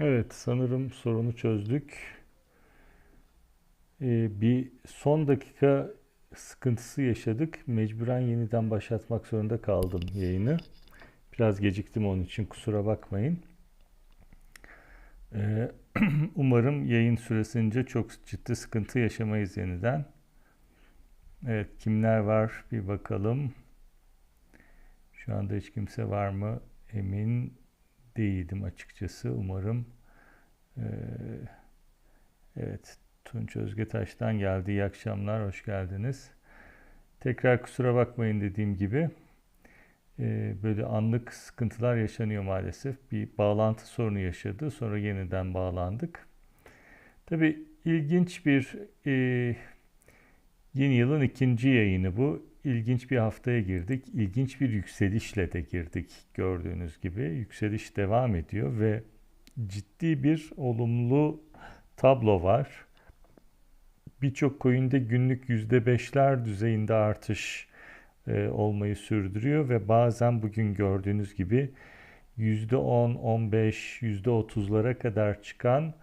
Evet, sanırım sorunu çözdük. Ee, bir son dakika sıkıntısı yaşadık. Mecburen yeniden başlatmak zorunda kaldım yayını. Biraz geciktim onun için kusura bakmayın. Ee, umarım yayın süresince çok ciddi sıkıntı yaşamayız yeniden. Evet, kimler var bir bakalım. Şu anda hiç kimse var mı? Emin değildim açıkçası. Umarım ee, evet Tunç Özgetaş'tan geldi. İyi akşamlar, hoş geldiniz. Tekrar kusura bakmayın dediğim gibi ee, böyle anlık sıkıntılar yaşanıyor maalesef. Bir bağlantı sorunu yaşadı. Sonra yeniden bağlandık. Tabii ilginç bir e, yeni yılın ikinci yayını bu. İlginç bir haftaya girdik. İlginç bir yükselişle de girdik gördüğünüz gibi. Yükseliş devam ediyor ve ciddi bir olumlu tablo var. Birçok coin'de günlük %5'ler düzeyinde artış e, olmayı sürdürüyor ve bazen bugün gördüğünüz gibi %10, 15, %30'lara kadar çıkan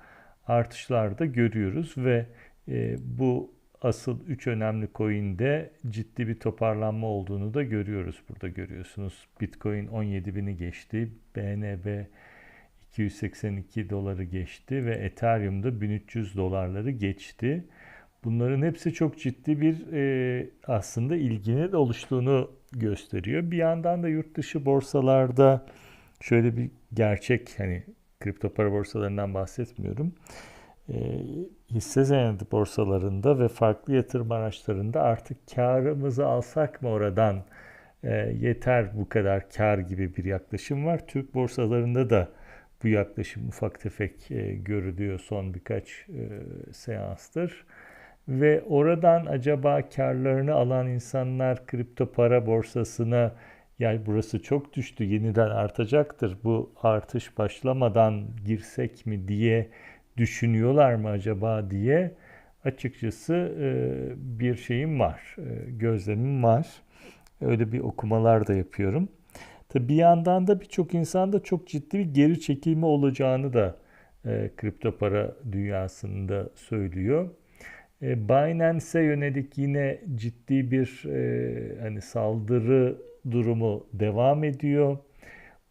artışlar da görüyoruz ve e, bu asıl 3 önemli coin'de ciddi bir toparlanma olduğunu da görüyoruz. Burada görüyorsunuz Bitcoin 17 bini geçti, BNB 282 doları geçti ve Ethereum'da 1300 dolarları geçti. Bunların hepsi çok ciddi bir e, aslında ilginin oluştuğunu gösteriyor. Bir yandan da yurt dışı borsalarda şöyle bir gerçek hani kripto para borsalarından bahsetmiyorum. E, hisse senedi borsalarında ve farklı yatırım araçlarında artık karımızı alsak mı oradan e, yeter bu kadar kar gibi bir yaklaşım var. Türk borsalarında da bu yaklaşım ufak tefek e, görülüyor son birkaç e, seanstır. Ve oradan acaba karlarını alan insanlar kripto para borsasına yani burası çok düştü yeniden artacaktır bu artış başlamadan girsek mi diye düşünüyorlar mı acaba diye açıkçası e, bir şeyim var, e, gözlemim var. Öyle bir okumalar da yapıyorum. Bir yandan da birçok insan da çok ciddi bir geri çekilme olacağını da e, kripto para dünyasında söylüyor. E, Binance'e yönelik yine ciddi bir e, hani saldırı durumu devam ediyor.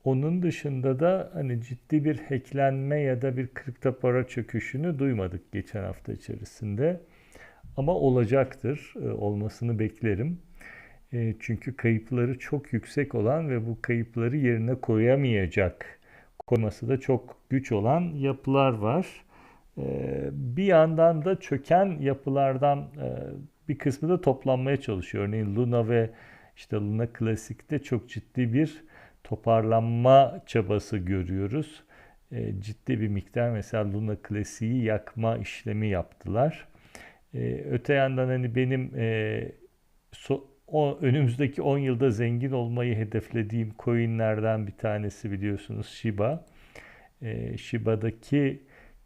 Onun dışında da hani ciddi bir hacklenme ya da bir kripto para çöküşünü duymadık geçen hafta içerisinde. Ama olacaktır. E, olmasını beklerim. E, çünkü kayıpları çok yüksek olan ve bu kayıpları yerine koyamayacak, koyması da çok güç olan yapılar var. E, bir yandan da çöken yapılardan e, bir kısmı da toplanmaya çalışıyor. Örneğin Luna ve işte Luna Classic'te çok ciddi bir toparlanma çabası görüyoruz. ciddi bir miktar mesela Luna Classic'i yakma işlemi yaptılar. öte yandan hani benim so, o önümüzdeki 10 yılda zengin olmayı hedeflediğim coinlerden bir tanesi biliyorsunuz Shiba. E, Shiba'daki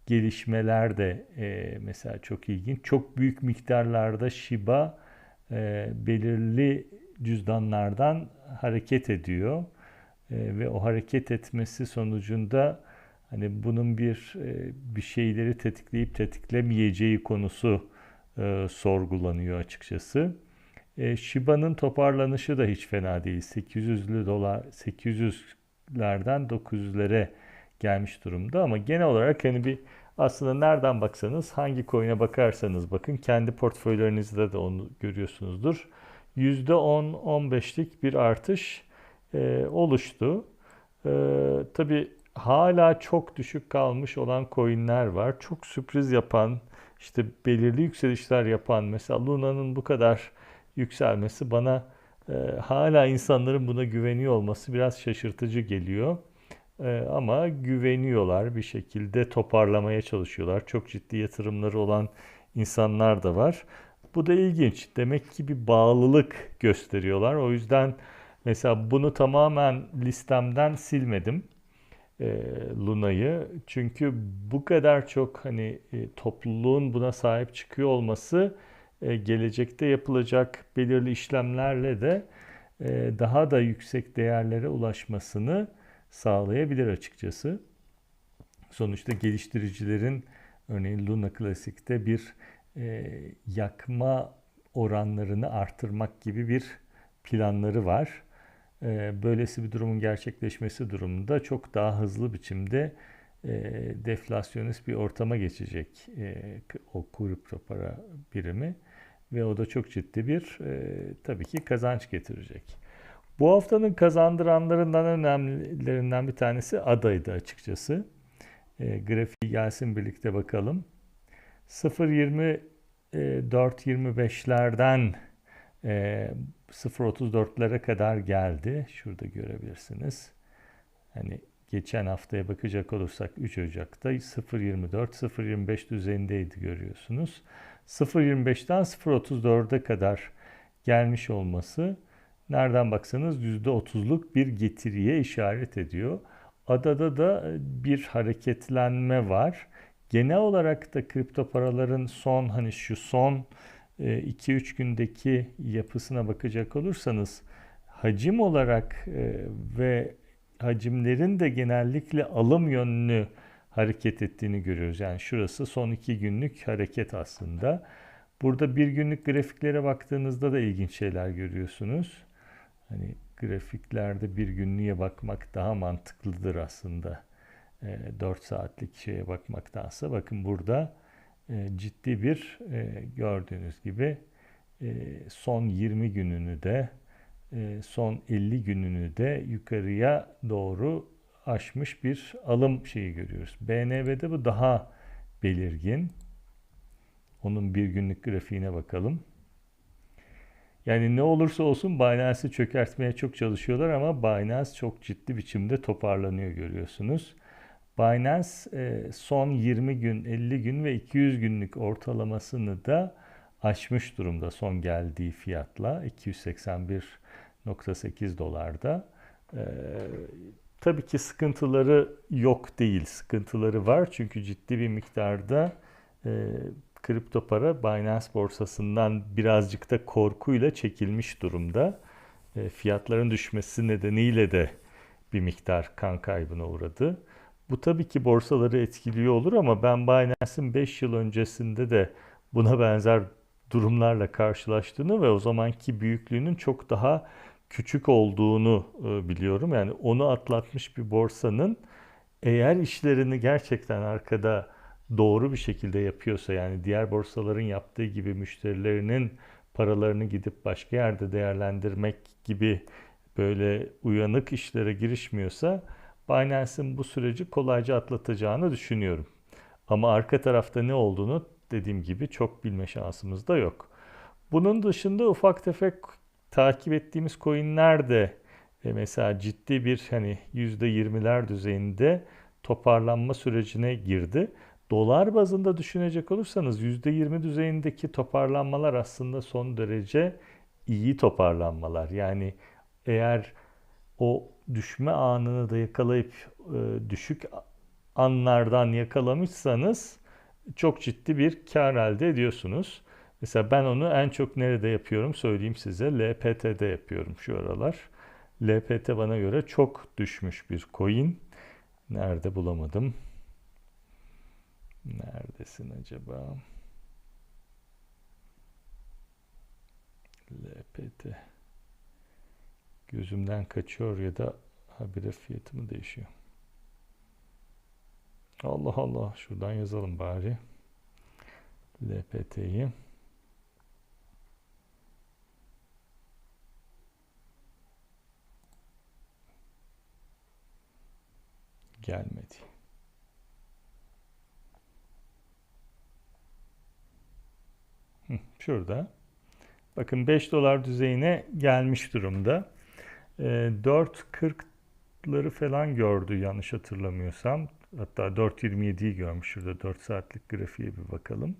gelişmeler de e, mesela çok ilginç. Çok büyük miktarlarda Shiba e, belirli cüzdanlardan hareket ediyor. E, ve o hareket etmesi sonucunda hani bunun bir e, bir şeyleri tetikleyip tetiklemeyeceği konusu e, sorgulanıyor açıkçası. E, Shiba'nın toparlanışı da hiç fena değil. 800'lü dolar 800'lerden 900'lere gelmiş durumda ama genel olarak hani bir aslında nereden baksanız hangi coin'e bakarsanız bakın kendi portföylerinizde de onu görüyorsunuzdur. %10-15'lik bir artış e, oluştu. E, Tabi hala çok düşük kalmış olan coin'ler var. Çok sürpriz yapan, işte belirli yükselişler yapan mesela Luna'nın bu kadar yükselmesi bana e, hala insanların buna güveniyor olması biraz şaşırtıcı geliyor. E, ama güveniyorlar bir şekilde toparlamaya çalışıyorlar. Çok ciddi yatırımları olan insanlar da var. Bu da ilginç. Demek ki bir bağlılık gösteriyorlar. O yüzden mesela bunu tamamen listemden silmedim. E, Luna'yı. Çünkü bu kadar çok hani e, topluluğun buna sahip çıkıyor olması gelecekte yapılacak belirli işlemlerle de e, daha da yüksek değerlere ulaşmasını sağlayabilir açıkçası. sonuçta geliştiricilerin örneğin Luna Classic'te bir e, yakma oranlarını artırmak gibi bir planları var. E, böylesi bir durumun gerçekleşmesi durumunda çok daha hızlı biçimde e, deflasyonist bir ortama geçecek e, o kripto para birimi ve o da çok ciddi bir e, tabii ki kazanç getirecek. Bu haftanın kazandıranlarından önemlilerinden bir tanesi adaydı açıkçası. E, grafiği gelsin birlikte bakalım. 0.24-25'lerden e, 0.34'lere e, kadar geldi. Şurada görebilirsiniz. Hani geçen haftaya bakacak olursak 3 Ocak'ta 0.24-0.25 düzeyindeydi görüyorsunuz. 0.25'ten 0.34'e kadar gelmiş olması nereden baksanız %30'luk bir getiriye işaret ediyor. Adada da bir hareketlenme var. Genel olarak da kripto paraların son hani şu son 2-3 e, gündeki yapısına bakacak olursanız hacim olarak e, ve hacimlerin de genellikle alım yönlü hareket ettiğini görüyoruz. Yani şurası son iki günlük hareket aslında. Burada bir günlük grafiklere baktığınızda da ilginç şeyler görüyorsunuz. Hani grafiklerde bir günlüğe bakmak daha mantıklıdır aslında. E, 4 saatlik şeye bakmaktansa. Bakın burada e, ciddi bir e, gördüğünüz gibi e, son 20 gününü de e, son 50 gününü de yukarıya doğru aşmış bir alım şeyi görüyoruz. BNB'de bu daha belirgin. Onun bir günlük grafiğine bakalım. Yani ne olursa olsun Binance'i çökertmeye çok çalışıyorlar ama Binance çok ciddi biçimde toparlanıyor görüyorsunuz. Binance e, son 20 gün, 50 gün ve 200 günlük ortalamasını da aşmış durumda son geldiği fiyatla 281.8 dolarda. Tabii ki sıkıntıları yok değil, sıkıntıları var çünkü ciddi bir miktarda e, kripto para Binance borsasından birazcık da korkuyla çekilmiş durumda. E, fiyatların düşmesi nedeniyle de bir miktar kan kaybına uğradı. Bu tabii ki borsaları etkiliyor olur ama ben Binance'in 5 yıl öncesinde de buna benzer durumlarla karşılaştığını ve o zamanki büyüklüğünün çok daha küçük olduğunu e, biliyorum. Yani onu atlatmış bir borsanın eğer işlerini gerçekten arkada doğru bir şekilde yapıyorsa yani diğer borsaların yaptığı gibi müşterilerinin paralarını gidip başka yerde değerlendirmek gibi böyle uyanık işlere girişmiyorsa Binance'in bu süreci kolayca atlatacağını düşünüyorum. Ama arka tarafta ne olduğunu dediğim gibi çok bilme şansımız da yok. Bunun dışında ufak tefek takip ettiğimiz coinler de e, mesela ciddi bir hani %20'ler düzeyinde toparlanma sürecine girdi. Dolar bazında düşünecek olursanız %20 düzeyindeki toparlanmalar aslında son derece iyi toparlanmalar. Yani eğer o düşme anını da yakalayıp e, düşük anlardan yakalamışsanız çok ciddi bir kar elde ediyorsunuz. Mesela ben onu en çok nerede yapıyorum söyleyeyim size. LPT'de yapıyorum şu aralar. LPT bana göre çok düşmüş bir coin. Nerede bulamadım. Neredesin acaba? LPT. Gözümden kaçıyor ya da habire fiyatı mı değişiyor? Allah Allah. Şuradan yazalım bari. LPT'yi. Gelmedi. Şurada. Bakın 5 dolar düzeyine gelmiş durumda. 4.40'ları ee, falan gördü yanlış hatırlamıyorsam. Hatta 4.27'yi görmüş. Şurada 4 saatlik grafiğe bir bakalım.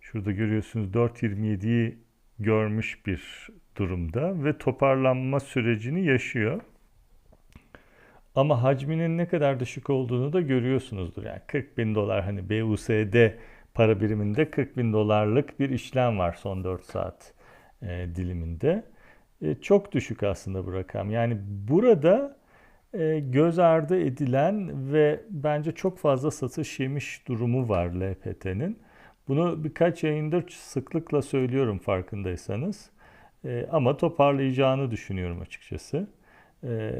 Şurada görüyorsunuz 4.27'yi görmüş bir durumda ve toparlanma sürecini yaşıyor. Ama hacminin ne kadar düşük olduğunu da görüyorsunuzdur. Yani 40 bin dolar hani BUSD para biriminde 40 bin dolarlık bir işlem var son 4 saat e, diliminde. E, çok düşük aslında bu rakam. Yani burada e, göz ardı edilen ve bence çok fazla satış yemiş durumu var LPT'nin. Bunu birkaç yayındır sıklıkla söylüyorum farkındaysanız. E, ama toparlayacağını düşünüyorum açıkçası. E,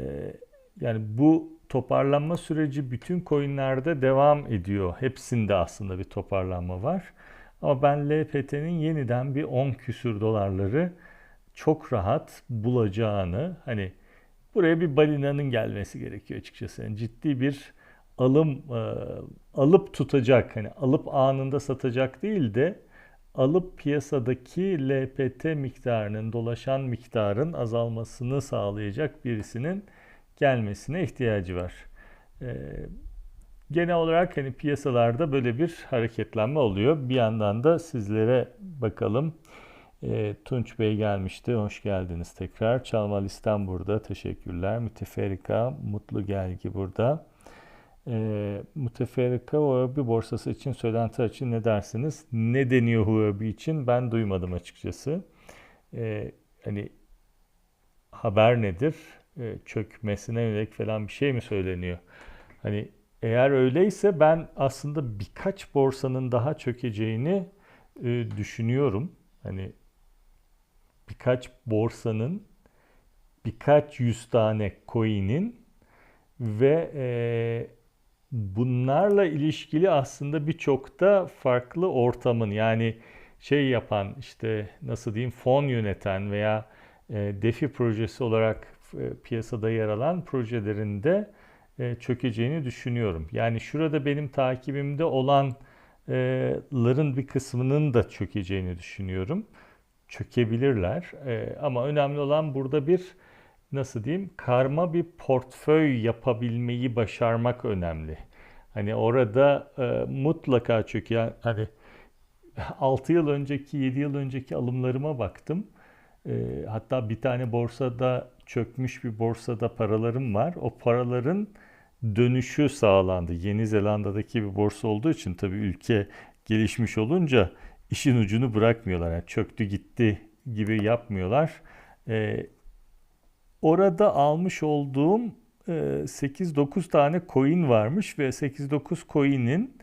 yani bu toparlanma süreci bütün coinlerde devam ediyor. Hepsinde aslında bir toparlanma var. Ama ben LPT'nin yeniden bir 10 küsür dolarları çok rahat bulacağını hani buraya bir balinanın gelmesi gerekiyor açıkçası. Yani ciddi bir alım e, alıp tutacak hani alıp anında satacak değil de alıp piyasadaki LPT miktarının dolaşan miktarın azalmasını sağlayacak birisinin gelmesine ihtiyacı var. E, genel olarak hani piyasalarda böyle bir hareketlenme oluyor. Bir yandan da sizlere bakalım. E, Tunç Bey gelmişti. Hoş geldiniz tekrar. Çalma listem burada. Teşekkürler. Müteferrika, Mutlu Gelgi burada. E, Müteferrika Huobi borsası için söylenti için ne dersiniz? Ne deniyor Huobi için? Ben duymadım açıkçası. E, hani haber nedir? E, çökmesine yönelik falan bir şey mi söyleniyor? Hani eğer öyleyse ben aslında birkaç borsanın daha çökeceğini e, düşünüyorum. Hani birkaç borsanın birkaç yüz tane coin'in ve e, bunlarla ilişkili aslında birçok da farklı ortamın yani şey yapan işte nasıl diyeyim fon yöneten veya e, DeFi projesi olarak e, piyasada yer alan projelerinde e, çökeceğini düşünüyorum. Yani şurada benim takibimde olanların bir kısmının da çökeceğini düşünüyorum. Çökebilirler e, ama önemli olan burada bir nasıl diyeyim karma bir portföy yapabilmeyi başarmak önemli. Hani orada e, mutlaka çöken hani 6 yıl önceki 7 yıl önceki alımlarıma baktım. E, hatta bir tane borsada çökmüş bir borsada paralarım var. O paraların dönüşü sağlandı. Yeni Zelanda'daki bir borsa olduğu için tabii ülke gelişmiş olunca işin ucunu bırakmıyorlar. Yani çöktü gitti gibi yapmıyorlar. Ee, orada almış olduğum e, 8-9 tane coin varmış ve 8-9 coin'in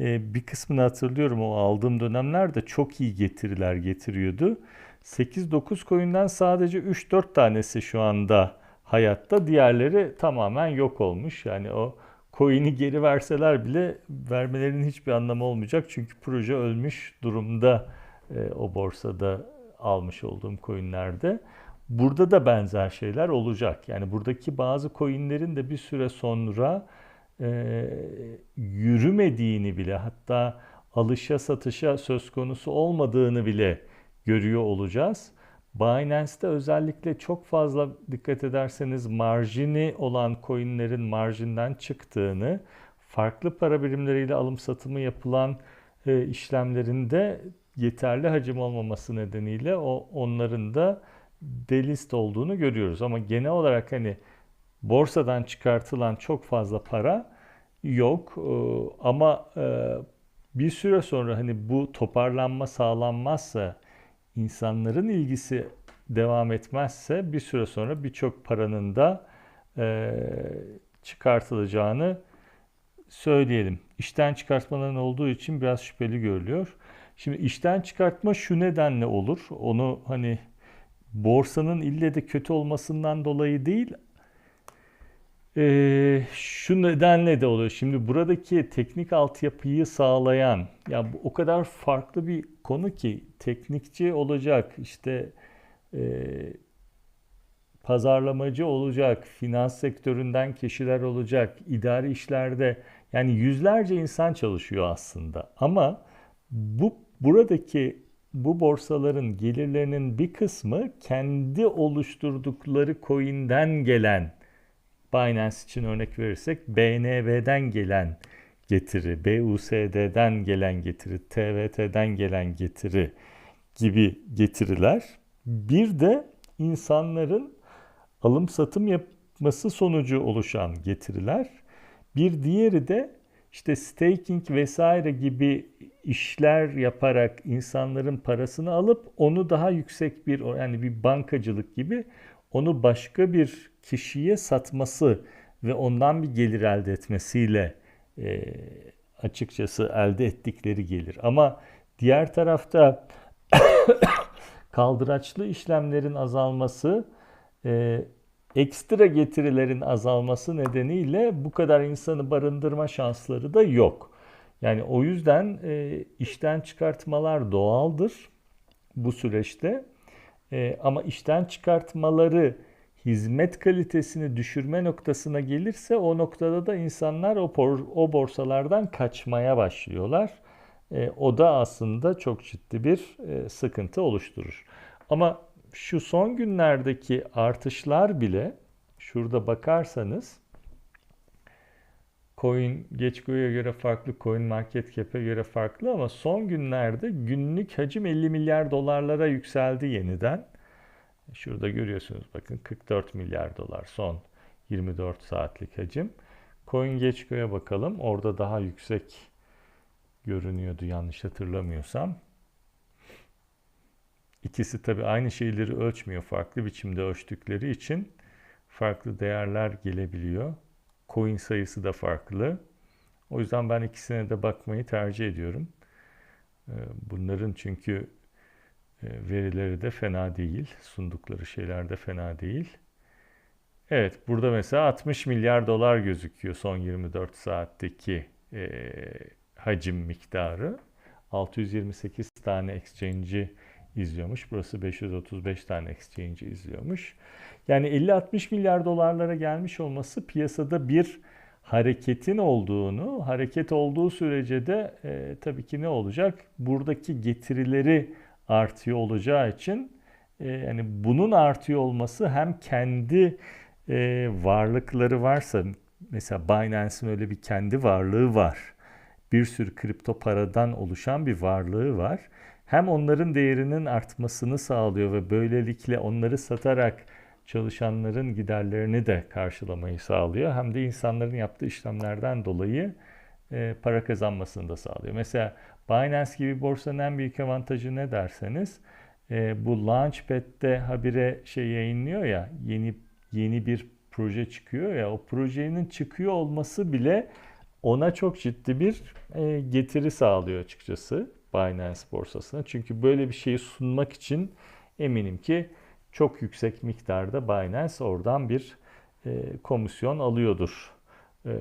e, bir kısmını hatırlıyorum o aldığım dönemlerde çok iyi getiriler getiriyordu. 8-9 coin'den sadece 3-4 tanesi şu anda hayatta. Diğerleri tamamen yok olmuş. Yani o coin'i geri verseler bile vermelerinin hiçbir anlamı olmayacak. Çünkü proje ölmüş durumda e, o borsada almış olduğum coin'lerde. Burada da benzer şeyler olacak. Yani buradaki bazı coin'lerin de bir süre sonra e, yürümediğini bile hatta alışa satışa söz konusu olmadığını bile görüyor olacağız. Binance'te özellikle çok fazla dikkat ederseniz marjini olan coinlerin marjinden çıktığını, farklı para birimleriyle alım satımı yapılan e, işlemlerinde yeterli hacim olmaması nedeniyle o onların da delist olduğunu görüyoruz. Ama genel olarak hani borsadan çıkartılan çok fazla para yok. E, ama e, bir süre sonra hani bu toparlanma sağlanmazsa insanların ilgisi devam etmezse bir süre sonra birçok paranın da e, çıkartılacağını söyleyelim. İşten çıkartmaların olduğu için biraz şüpheli görülüyor. Şimdi işten çıkartma şu nedenle olur. Onu hani borsanın ille de kötü olmasından dolayı değil e, şu nedenle de oluyor. Şimdi buradaki teknik altyapıyı sağlayan, ya bu o kadar farklı bir konu ki teknikçi olacak, işte e, pazarlamacı olacak, finans sektöründen kişiler olacak, idari işlerde yani yüzlerce insan çalışıyor aslında. Ama bu buradaki bu borsaların gelirlerinin bir kısmı kendi oluşturdukları coin'den gelen Binance için örnek verirsek BNB'den gelen getiri, BUSD'den gelen getiri, TVT'den gelen getiri gibi getiriler. Bir de insanların alım satım yapması sonucu oluşan getiriler. Bir diğeri de işte staking vesaire gibi işler yaparak insanların parasını alıp onu daha yüksek bir yani bir bankacılık gibi onu başka bir kişiye satması ve ondan bir gelir elde etmesiyle e, açıkçası elde ettikleri gelir. Ama diğer tarafta kaldıraçlı işlemlerin azalması, e, ekstra getirilerin azalması nedeniyle bu kadar insanı barındırma şansları da yok. Yani o yüzden e, işten çıkartmalar doğaldır bu süreçte. E, ama işten çıkartmaları hizmet kalitesini düşürme noktasına gelirse o noktada da insanlar o, o borsalardan kaçmaya başlıyorlar. E, o da aslında çok ciddi bir e, sıkıntı oluşturur. Ama şu son günlerdeki artışlar bile şurada bakarsanız Coin Geçgo'ya göre farklı, Coin Market Cap'e göre farklı ama son günlerde günlük hacim 50 milyar dolarlara yükseldi yeniden. Şurada görüyorsunuz bakın 44 milyar dolar son 24 saatlik hacim. Coin Geçgo'ya bakalım. Orada daha yüksek görünüyordu yanlış hatırlamıyorsam. İkisi tabi aynı şeyleri ölçmüyor. Farklı biçimde ölçtükleri için farklı değerler gelebiliyor. Coin sayısı da farklı. O yüzden ben ikisine de bakmayı tercih ediyorum. Ee, bunların çünkü e, verileri de fena değil. Sundukları şeyler de fena değil. Evet burada mesela 60 milyar dolar gözüküyor son 24 saatteki e, hacim miktarı. 628 tane exchange'i izliyormuş. Burası 535 tane exchange izliyormuş. Yani 50-60 milyar dolarlara gelmiş olması piyasada bir hareketin olduğunu, hareket olduğu sürece de e, tabii ki ne olacak? Buradaki getirileri artıyor olacağı için e, yani bunun artıyor olması hem kendi e, varlıkları varsa mesela Binance'in öyle bir kendi varlığı var. Bir sürü kripto paradan oluşan bir varlığı var. Hem onların değerinin artmasını sağlıyor ve böylelikle onları satarak çalışanların giderlerini de karşılamayı sağlıyor. Hem de insanların yaptığı işlemlerden dolayı e, para kazanmasını da sağlıyor. Mesela Binance gibi borsanın en büyük avantajı ne derseniz e, bu Launchpad'de habire şey yayınlıyor ya yeni yeni bir proje çıkıyor ya o projenin çıkıyor olması bile ona çok ciddi bir e, getiri sağlıyor açıkçası Binance borsasına. Çünkü böyle bir şeyi sunmak için eminim ki çok yüksek miktarda Binance oradan bir e, komisyon alıyordur. E,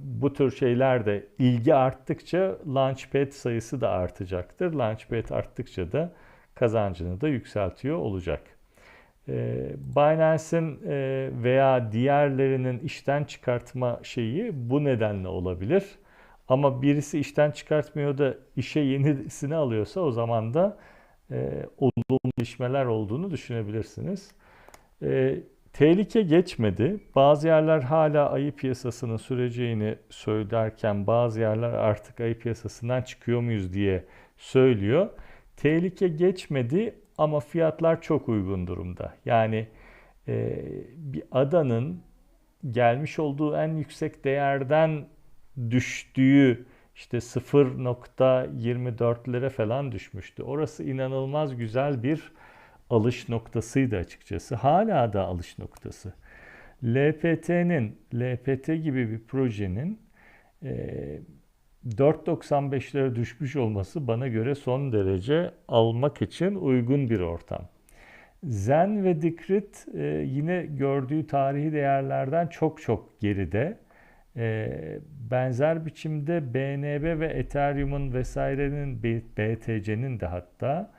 bu tür şeyler de ilgi arttıkça Launchpad sayısı da artacaktır. Launchpad arttıkça da kazancını da yükseltiyor olacak. E, Binance'in e, veya diğerlerinin işten çıkartma şeyi bu nedenle olabilir. Ama birisi işten çıkartmıyor da işe yenisini alıyorsa o zaman da e, olumlu gelişmeler olduğunu düşünebilirsiniz. E, tehlike geçmedi. Bazı yerler hala ayı piyasasının süreceğini söylerken bazı yerler artık ayı piyasasından çıkıyor muyuz diye söylüyor. Tehlike geçmedi ama fiyatlar çok uygun durumda. Yani e, bir adanın gelmiş olduğu en yüksek değerden düştüğü işte 0.24'lere falan düşmüştü. Orası inanılmaz güzel bir alış noktasıydı açıkçası. Hala da alış noktası. LPT'nin, LPT gibi bir projenin e, 4.95'lere düşmüş olması bana göre son derece almak için uygun bir ortam. Zen ve Dikrit e, yine gördüğü tarihi değerlerden çok çok geride. E, benzer biçimde BNB ve Ethereum'un vesairenin BTC'nin de hatta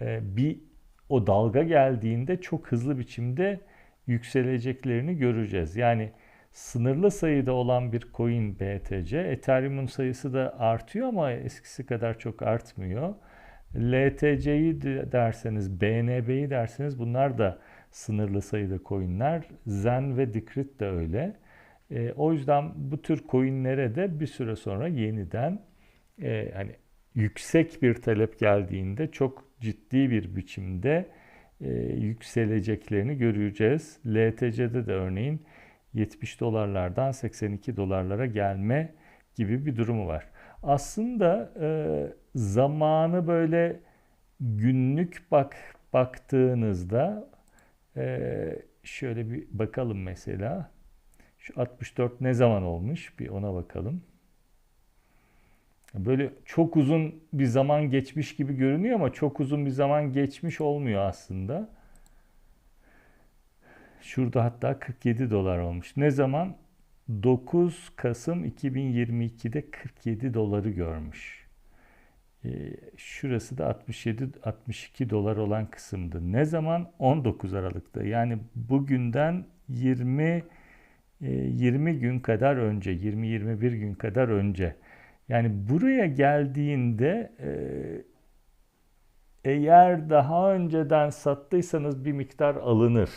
e, bir o dalga geldiğinde çok hızlı biçimde yükseleceklerini göreceğiz. Yani sınırlı sayıda olan bir coin BTC, Ethereum'un sayısı da artıyor ama eskisi kadar çok artmıyor. LTC'yi derseniz, BNB'yi derseniz bunlar da sınırlı sayıda coinler. Zen ve Decrypt de öyle. E, o yüzden bu tür coinlere de bir süre sonra yeniden e, hani yüksek bir talep geldiğinde çok ciddi bir biçimde e, yükseleceklerini göreceğiz. LTC'de de örneğin 70 dolarlardan 82 dolarlara gelme gibi bir durumu var. Aslında e, zamanı böyle günlük bak baktığınızda e, şöyle bir bakalım mesela. Şu 64 ne zaman olmuş? Bir ona bakalım. Böyle çok uzun bir zaman geçmiş gibi görünüyor ama çok uzun bir zaman geçmiş olmuyor aslında. Şurada hatta 47 dolar olmuş. Ne zaman? 9 Kasım 2022'de 47 doları görmüş. Ee, şurası da 67 62 dolar olan kısımdı. Ne zaman? 19 Aralık'ta. Yani bugünden 20 20 e, gün kadar önce, 20-21 gün kadar önce. Yani buraya geldiğinde e, eğer daha önceden sattıysanız bir miktar alınır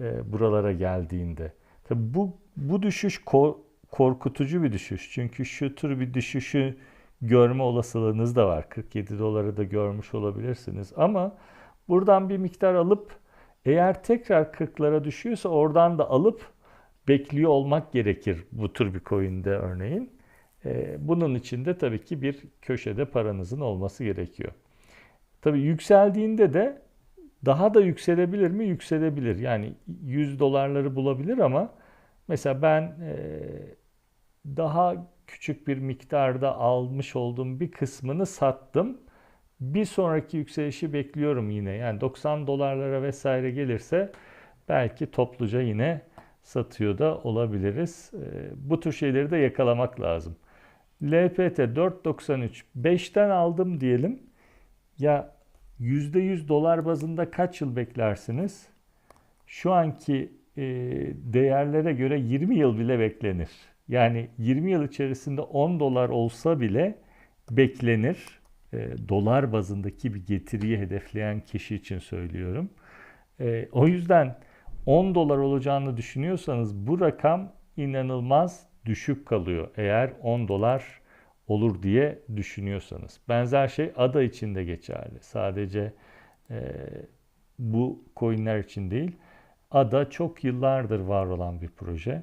e, buralara geldiğinde. Tabi bu bu düşüş korkutucu bir düşüş. Çünkü şu tür bir düşüşü görme olasılığınız da var. 47 doları da görmüş olabilirsiniz. Ama buradan bir miktar alıp eğer tekrar 40'lara düşüyorsa oradan da alıp bekliyor olmak gerekir bu tür bir coin'de örneğin. Ee, bunun için de tabii ki bir köşede paranızın olması gerekiyor. Tabii yükseldiğinde de daha da yükselebilir mi? Yükselebilir. Yani 100 dolarları bulabilir ama mesela ben e, daha küçük bir miktarda almış olduğum bir kısmını sattım. Bir sonraki yükselişi bekliyorum yine. Yani 90 dolarlara vesaire gelirse belki topluca yine satıyor da olabiliriz. E, bu tür şeyleri de yakalamak lazım. LPT 4.93 5'ten aldım diyelim. Ya %100 dolar bazında kaç yıl beklersiniz? Şu anki e, değerlere göre 20 yıl bile beklenir. Yani 20 yıl içerisinde 10 dolar olsa bile beklenir. E, dolar bazındaki bir getiriyi hedefleyen kişi için söylüyorum. E, o yüzden 10 dolar olacağını düşünüyorsanız bu rakam inanılmaz düşük kalıyor. Eğer 10 dolar olur diye düşünüyorsanız. Benzer şey ADA için de geçerli. Sadece e, bu coinler için değil. ADA çok yıllardır var olan bir proje.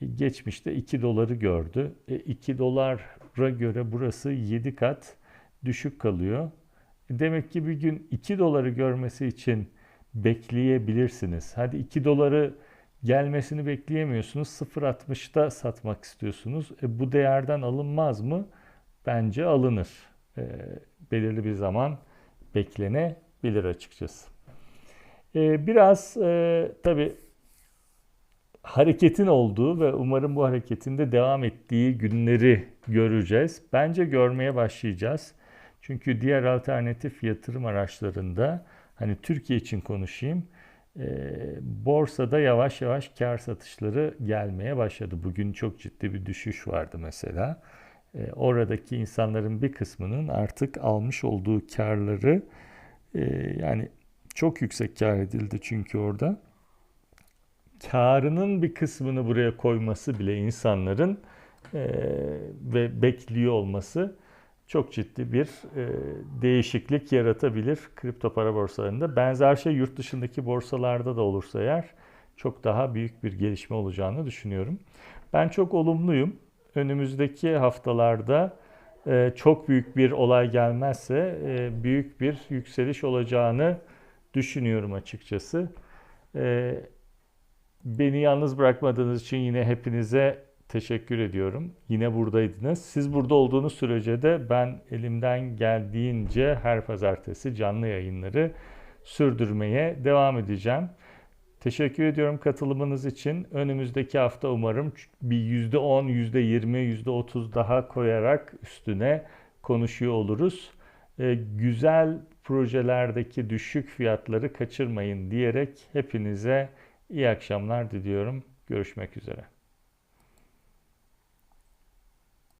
E, geçmişte 2 doları gördü. E, 2 dolara göre burası 7 kat düşük kalıyor. E, demek ki bir gün 2 doları görmesi için bekleyebilirsiniz. Hadi 2 doları gelmesini bekleyemiyorsunuz. 0.60'da satmak istiyorsunuz. E, bu değerden alınmaz mı? Bence alınır. E, belirli bir zaman beklenebilir açıkçası. E, biraz e, tabii hareketin olduğu ve umarım bu hareketin de devam ettiği günleri göreceğiz. Bence görmeye başlayacağız. Çünkü diğer alternatif yatırım araçlarında hani Türkiye için konuşayım e, borsada yavaş yavaş kar satışları gelmeye başladı. Bugün çok ciddi bir düşüş vardı mesela. E, oradaki insanların bir kısmının artık almış olduğu karları e, yani çok yüksek kar edildi çünkü orada. Karının bir kısmını buraya koyması bile insanların e, ve bekliyor olması çok ciddi bir e, değişiklik yaratabilir kripto para borsalarında. Benzer şey yurt dışındaki borsalarda da olursa eğer çok daha büyük bir gelişme olacağını düşünüyorum. Ben çok olumluyum. Önümüzdeki haftalarda e, çok büyük bir olay gelmezse e, büyük bir yükseliş olacağını düşünüyorum açıkçası. E, beni yalnız bırakmadığınız için yine hepinize teşekkür ediyorum. Yine buradaydınız. Siz burada olduğunuz sürece de ben elimden geldiğince her pazartesi canlı yayınları sürdürmeye devam edeceğim. Teşekkür ediyorum katılımınız için. Önümüzdeki hafta umarım bir %10, %20, %30 daha koyarak üstüne konuşuyor oluruz. Ee, güzel projelerdeki düşük fiyatları kaçırmayın diyerek hepinize iyi akşamlar diliyorum. Görüşmek üzere.